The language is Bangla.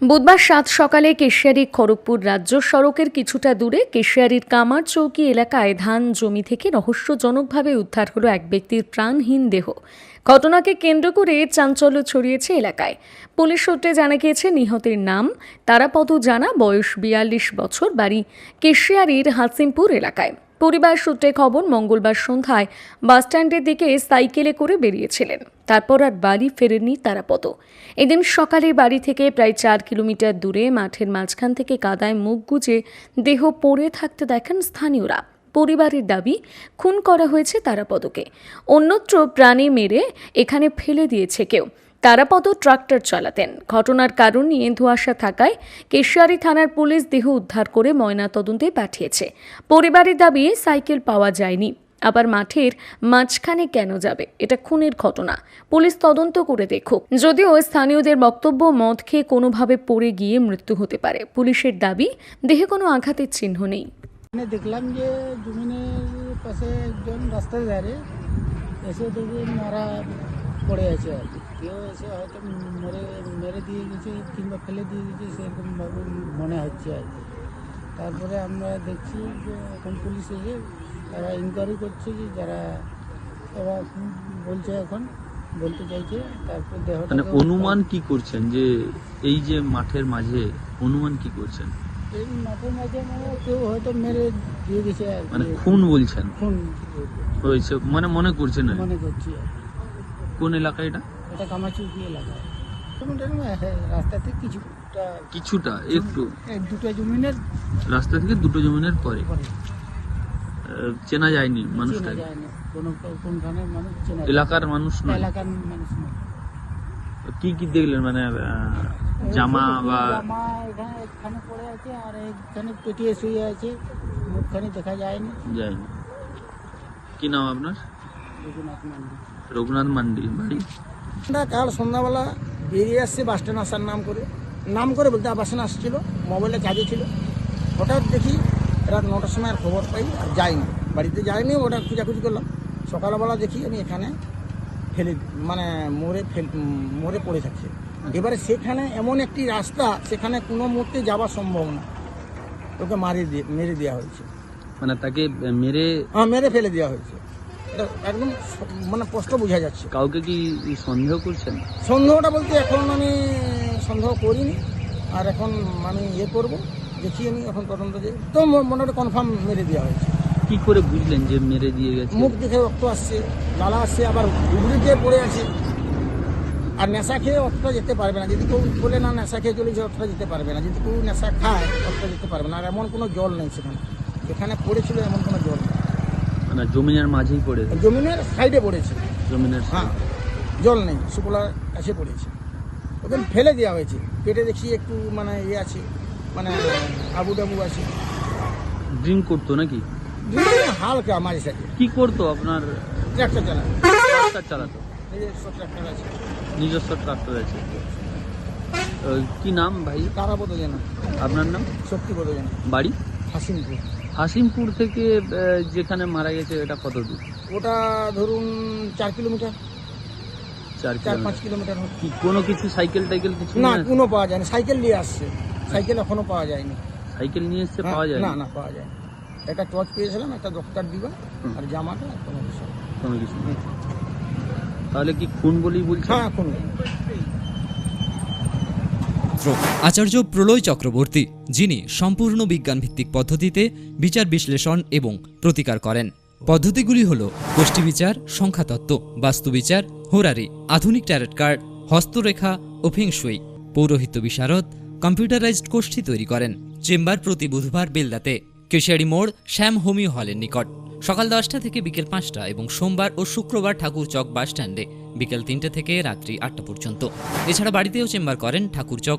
বুধবার সাত সকালে কেশিয়ারি খড়গপুর রাজ্য সড়কের কিছুটা দূরে কেশিয়ারির কামার চৌকি এলাকায় ধান জমি থেকে রহস্যজনকভাবে উদ্ধার হলো এক ব্যক্তির প্রাণহীন দেহ। ঘটনাকে কেন্দ্র করে চাঞ্চল্য ছড়িয়েছে এলাকায়। পুলিশ সূত্রে জানা গিয়েছে, নিহতের নাম তারাপদ জানা, বয়স বিয়াল্লিশ বছর, বাড়ি কেশিয়ারির হাসিমপুর এলাকায়। পরিবার সূত্রে খবর, মঙ্গলবার সন্ধ্যায় বাসস্ট্যান্ডের দিকে সাইকেলে করে বেরিয়েছিলেন। তারপর আর বাড়ি ফেরেননি তারাপদ। এদিন সকালে বাড়ি থেকে প্রায় চার কিলোমিটার দূরে মাঠের মাঝখান থেকে কাদায় মুখ গুজে দেহ পড়ে থাকতে দেখেন স্থানীয়রা। পরিবারের দাবি, খুন করা হয়েছে তারাপদকে। অন্যত্র প্রাণে মেরে এখানে ফেলে দিয়েছে কেউ। তারাপদ ট্রাক্টর চালাতেন। ঘটনার কারণ নিয়ে ধোঁয়াশা থাকায় কেশিয়ারি থানার পুলিশ দেহ উদ্ধার করে ময়নাতদন্তে পাঠিয়েছে। পরিবারের দাবি, সাইকেল পাওয়া যায়নি। আবার মাঠের মাঝখানে কেন যাবে? এটা খুনের ঘটনা। পুলিশ তদন্ত করে দেখুক। যদিও স্থানীয়দের বক্তব্য, মদ খেয়ে কোনোভাবে পড়ে গিয়ে মৃত্যু হতে পারে। পুলিশের দাবি, দেহে কোনো আঘাতের চিহ্ন নেই। দেখলাম যে জমিনের পাশে একজন রাস্তার ধারে এসে দেখি মারা পড়ে আছে আর কেউ এসে হয়তো মেরে মেরে দিয়ে গেছে কিংবা ফেলে দিয়ে গেছে সেরকমভাবে মনে হচ্ছে আর কি। তারপরে আমরা দেখছি যে এখন পুলিশ এসে তারা ইনকোয়ারি করছে যে যারা তারা বলছে এখন বলতে চাইছে তারপর দেহটা মানে অনুমান কি করছেন যে এই যে মাঠের মাঝে অনুমান কি করছেন? এই মাঠে মাঝে মানে কেউ হয়তো মেরে দিয়ে গেছে মানে খুন বলছেন? খুন হয়েছে মানে মনে করছেন। মনে করছি কোন এলাকা এটা? এটা কামাচুকি এলাকা রাস্তা থেকে কিছুটা কিছুটা একটু। দুটো জমিনের রাস্তা থেকে দুটো জমিনের পরে। পরে। চেনা যায়নি মানুষটাকে। এলাকার মানুষ নয়। এলাকার মানুষ না কি কি দেখলেন? মানে জামা বা জামা এখানে এখানে পড়ে আছে আর এখানে পেটিয়ে শুয়ে আছে। মুখখানি দেখা যায়নি। যায়নি। কি নাম আপনার? রঘুনাথ মান্ডি। রঘুনাথ মান্ডি বাড়ি? কাল সন্ধ্যাবেলা বেরিয়ে আসছে বাস স্ট্যান্ড আসার নাম করে। নাম করে বলতে বাস স্ট্যান্ড আসছিল মোবাইলে চার্জে ছিল। হঠাৎ দেখি রাত নটার সময় আর খবর পাই আর যাইনি। বাড়িতে যাইনি ওটা খোঁজাখুঁজি করলাম। সকালবেলা দেখি আমি এখানে ফেলে মানে মোড়ে ফেল মোড়ে পড়ে থাকছে এবারে সেখানে এমন একটি রাস্তা সেখানে কোনো মুহূর্তে যাওয়া সম্ভব না। ওকে মারি দিয়ে মেরে দেওয়া হয়েছে। মানে তাকে মেরে হ্যাঁ মেরে ফেলে দেওয়া হয়েছে। একদম মানে স্পষ্ট বোঝা যাচ্ছে। কাউকে কি সন্দেহ করছেন? সন্দেহটা বলতে এখন আমি সন্দেহ করিনি আর এখন আমি ইয়ে করব দেখি আমি এখন তদন্ত যে তো ম- মোটামুটি কনফার্ম মেরে দেওয়া হয়েছে। কি করে বুঝলেন যে মেরে দিয়ে গেছে? মুখ দেখে রক্ত আসছে লালা আসছে আবার গুগলি দিয়ে পড়ে আছে। আর নেশা খেয়ে অতটা যেতে পারবে না। যদি কেউ বলে না নেশা খেয়ে চলেছে অতটা যেতে পারবে না। যদি কেউ নেশা খায় অতটা যেতে পারবে না। আর এমন কোনো জল নেই সেখানে। যেখানে পড়েছিল এমন কোনো জল নেই। মানে জমিনের মাঝেই পড়ে জমিনের সাইডে পড়েছে। জমিনের হ্যাঁ জল নেই শুকলার কাছে পড়েছে। ওখানে ফেলে দেওয়া হয়েছে। পেটে দেখি একটু মানে ইয়ে আছে মানে আবু ডাবু আছে। ড্রিঙ্ক করতো নাকি? দুটোই হালকা মাঝে সাথে কি করতো আপনার? ট্রাক্টর চালা ট্রাক্টর চালাতো? নিজস্ব ট্রাক্টর আছে। নিজস্ব ট্রাক্টর আছে। তো কি নাম ভাই? তারা বোধ জানা। আপনার নাম? শক্তি বোধ জানা। বাড়ি? হাসিমপুর। হাসিমপুর থেকে যেখানে মারা গেছে এটা কত দূর? ওটা ধরুন চার কিলোমিটার। চার চার পাঁচ কিলোমিটার। কি কোনো কিছু সাইকেল টাইকেল কিছু না কোনো পাওয়া যায়নি। সাইকেল নিয়ে আসছে। সাইকেল এখনও পাওয়া যায়নি। সাইকেল নিয়ে এসছে হ্যাঁ, পাওয়া যায় না না পাওয়া যায় একটা টর্চ পেয়েছিলাম একটা ডক্টর দিবা আর জামাটা কোনো কিছু। কোনো কিছু। তাহলে কি খুন বলেই বলছেন? হ্যাঁ এখন আচার্য প্রলয় চক্রবর্তী, যিনি সম্পূর্ণ বিজ্ঞানভিত্তিক পদ্ধতিতে বিচার বিশ্লেষণ এবং প্রতিকার করেন। পদ্ধতিগুলি হল গোষ্ঠী বিচার, সংখ্যাতত্ত্ব বাস্তুবিচার হোরারি, আধুনিক ট্যারেট কার্ড হস্তরেখা ও ফেংশুই পৌরোহিত্য বিশারদ, কম্পিউটারাইজড গোষ্ঠী তৈরি করেন। চেম্বার প্রতি বুধবার বেলদাতে, কেশিয়ারি মোড় শ্যাম হোমিও হলের নিকট। সকাল দশটা থেকে বিকেল পাঁচটা এবং সোমবার ও শুক্রবার ঠাকুরচক বাস স্ট্যান্ডে বিকেল তিনটে থেকে রাত্রি আটটা পর্যন্ত। এছাড়া বাড়িতেও চেম্বার করেন ঠাকুরচক